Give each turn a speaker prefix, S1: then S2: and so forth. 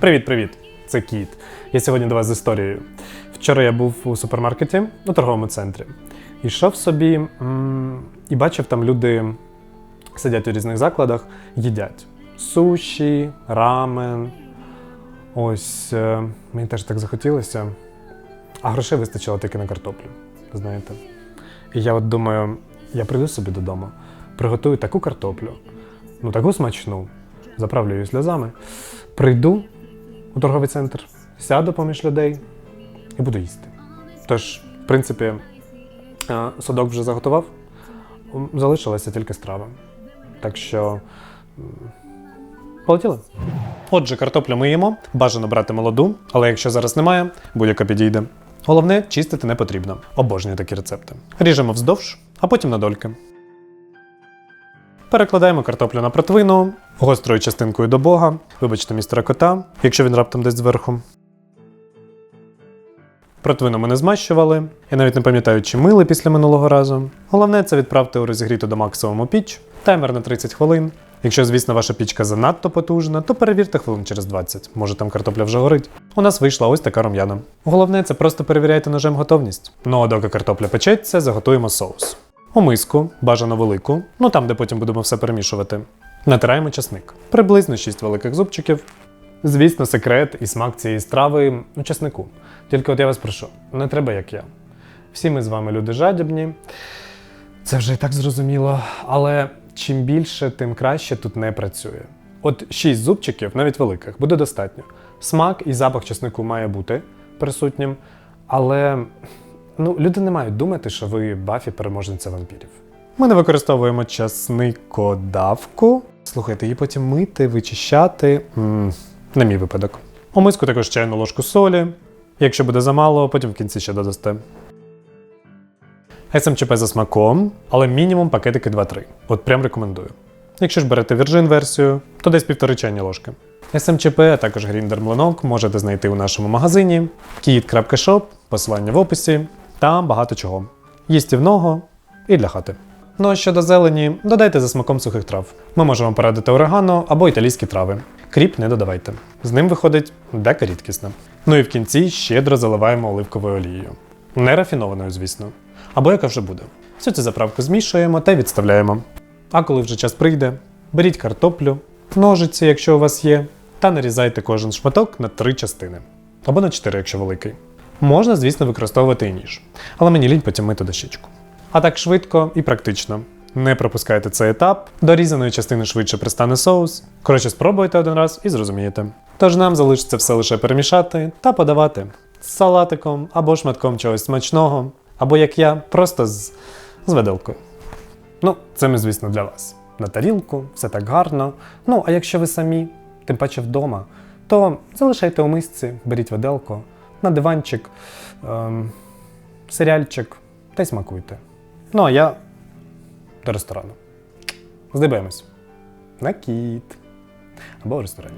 S1: Привіт-привіт! Це Кіт. Я сьогодні до вас з історією. Вчора я був у супермаркеті у торговому центрі. Ішов собі і бачив, там люди сидять у різних закладах, їдять суші, рамен. Ось е, мені теж так захотілося. А грошей вистачило тільки на картоплю. Знаєте. І я от думаю, я прийду собі додому, приготую таку картоплю, ну таку смачну, заправлю її сльозами, прийду у торговий центр, сяду поміж людей і буду їсти. Тож, в принципі, е, судок вже заготував, залишилася тільки страва. Так що. Полетіли. Отже, картоплю ми їмо, бажано брати молоду, але якщо зараз немає, будь-яка підійде. Головне, чистити не потрібно. Обожнюю такі рецепти. Ріжемо вздовж, а потім на дольки. Перекладаємо картоплю на противину, гострою частинкою до Бога. Вибачте містера кота, якщо він раптом десь зверху. Противину ми не змащували. Я навіть не пам'ятаю, чи мили після минулого разу. Головне це відправити у розігріту до максимуму піч, таймер на 30 хвилин. Якщо, звісно, ваша пічка занадто потужна, то перевірте хвилин через 20. Може там картопля вже горить. У нас вийшла ось така рум'яна. Головне це просто перевіряйте ножем готовність. Ну а доки картопля печеться, заготуємо соус. У миску, бажано велику, ну там, де потім будемо все перемішувати. Натираємо часник. Приблизно 6 великих зубчиків. Звісно, секрет і смак цієї страви у часнику. Тільки от я вас прошу, не треба як я. Всі ми з вами люди жадібні. Це вже і так зрозуміло. Але чим більше, тим краще тут не працює. От 6 зубчиків, навіть великих, буде достатньо. Смак і запах чеснику має бути присутнім, але ну, люди не мають думати, що ви Бафі переможниця вампірів. Ми не використовуємо часникодавку. Слухайте, її потім мити, вичищати. м не мій випадок. У миску також чайну ложку солі. Якщо буде замало, потім в кінці ще додасте. СМЧП за смаком, але мінімум пакетики 2-3. От прям рекомендую. Якщо ж берете вірджин версію, то десь півтори чайні ложки. СМЧП, а також гріндер млинок можете знайти у нашому магазині kit.shop, посилання в описі та багато чого. Їстівного і для хати. Ну а щодо зелені, додайте за смаком сухих трав. Ми можемо порадити орегано або італійські трави. Кріп не додавайте. З ним виходить дека рідкісна. Ну і в кінці щедро заливаємо оливковою олією. Не рафінованою, звісно. Або яка вже буде. Всю цю заправку змішуємо та відставляємо. А коли вже час прийде, беріть картоплю, ножиці, якщо у вас є, та нарізайте кожен шматок на три частини. Або на чотири, якщо великий. Можна, звісно, використовувати і ніж, але мені лінь потім мити дощечку. А так швидко і практично. Не пропускайте цей етап, до різаної частини швидше пристане соус. Коротше, спробуйте один раз і зрозумієте. Тож нам залишиться все лише перемішати та подавати з салатиком або шматком чогось смачного, або як я, просто з, з виделкою. Ну, це ми, звісно, для вас. На тарілку, все так гарно. Ну, а якщо ви самі, тим паче вдома, то залишайте у мисці, беріть виделку, на диванчик, ем, серіальчик та й смакуйте. Ну а я до ресторану. Здибаємось на кіт або в ресторані.